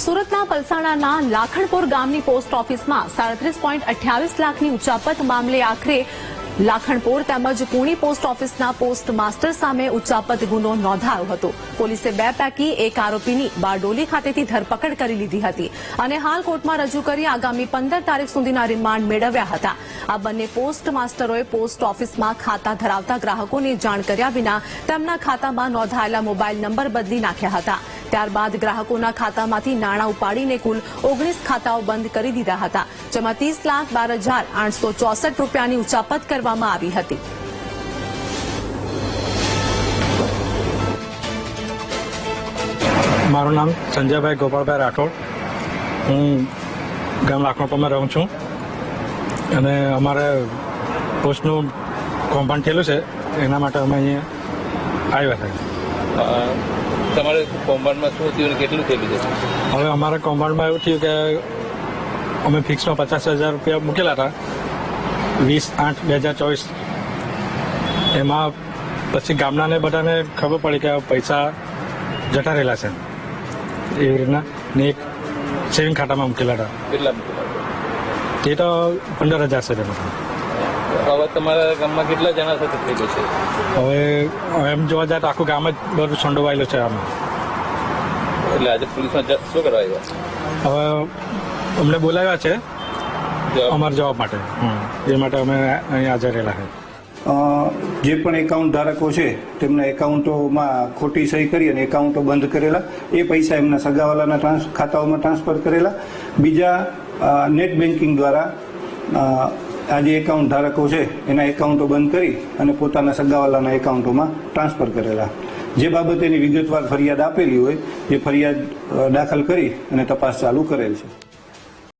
સુરતના પલસાણાના લાખણપુર ગામની પોસ્ટ ઓફિસમાં સાડત્રીસ પોઈન્ટ અઠ્યાવીસ લાખની ઉચાપત મામલે આખરે લાખણપુર તેમજ પુણી પોસ્ટ ઓફિસના પોસ્ટ માસ્ટર સામે ઉચાપત ગુનો નોંધાયો હતો. પોલીસે બે પૈકી, એક આરોપીની બારડોલી ખાતેથી ધરપકડ કરી લીધી હતી અને હાલ કોર્ટમાં રજૂ કરી આગામી પંદર તારીખ સુધીના રિમાન્ડ મેળવ્યા હતા. આ બંને પોસ્ટ માસ્ટરોએ પોસ્ટ ઓફિસમાં ખાતા ધરાવતા ગ્રાહકોને જાણ કર્યા વિના તેમના ખાતામાં નોંધાયેલા મોબાઈલ નંબર બદલી નાખ્યા હતા. ત્યારબાદ ગ્રાહકોના ખાતામાંથી નાણાં ઉપાડીને કુલ ઓગણીસ ખાતાઓ બંધ કરી દીધા હતા જેમાં ત્રીસ લાખ બાર હજાર આઠસો ચોસઠ રૂપિયાની ઉચાપત કરવામાં આવી હતી. મારું નામ સંજયભાઈ ગોપાલભાઈ રાઠોડ. હું ગામ લાખણપરમાં રહું છું. અને અમારે પોસ્ટનું કોમ્પાઉન્ડ થયેલું છે એના માટે અમે અહીંયા આવ્યા અ, તમારે કૌભાંડમાં શું થયું કેટલું થયેલું છે? હવે અમારા કૌભાંડમાં એવું થયું કે અમે ફિક્સમાં પચાસ હજાર રૂપિયા મૂકેલા હતા. વીસ આઠ બે હજાર ચોવીસ. એમાં પછી ગામડાને બધાને ખબર પડી કે આ પૈસા જતા રહેલા છે. એવી રીતના ને એક સેવિંગ ખાતામાં મૂકેલા હતા. કેટલા મૂકેલા તે તો પંદર હજાર છે તેમાં. હવે તમારા ગામમાં કેટલા જણા સાથે થયેલું છે? હવે એમ જોવા જાય તો આખું ગામ જ બધું સંડોવાયેલું છે આમ. એટલે આજે પોલીસમાં શું કરવા આવ્યા? હવે અમને બોલાવ્યા છે અમારા જવાબ માટે. એ માટે અમે અહીં હાજર રહેલા છે. જે પણ એકાઉન્ટ ધારકો છે તેમના એકાઉન્ટોમાં ખોટી સહી કરી અને એકાઉન્ટો બંધ કરેલા એ પૈસા એમના સગાવાલાના ટ્રાન્સ ખાતાઓમાં ટ્રાન્સફર કરેલા. બીજા નેટ બેન્કિંગ દ્વારા આ જે એકાઉન્ટ ધારકો છે, એના એકાઉન્ટો બંધ કરી અને પોતાના સગાવાલાના એકાઉન્ટોમાં ટ્રાન્સફર કરેલા. જે બાબતેની વિગતવાર ફરિયાદ આપેલી હોય, એ ફરિયાદ દાખલ કરી અને તપાસ ચાલુ કરેલ છે.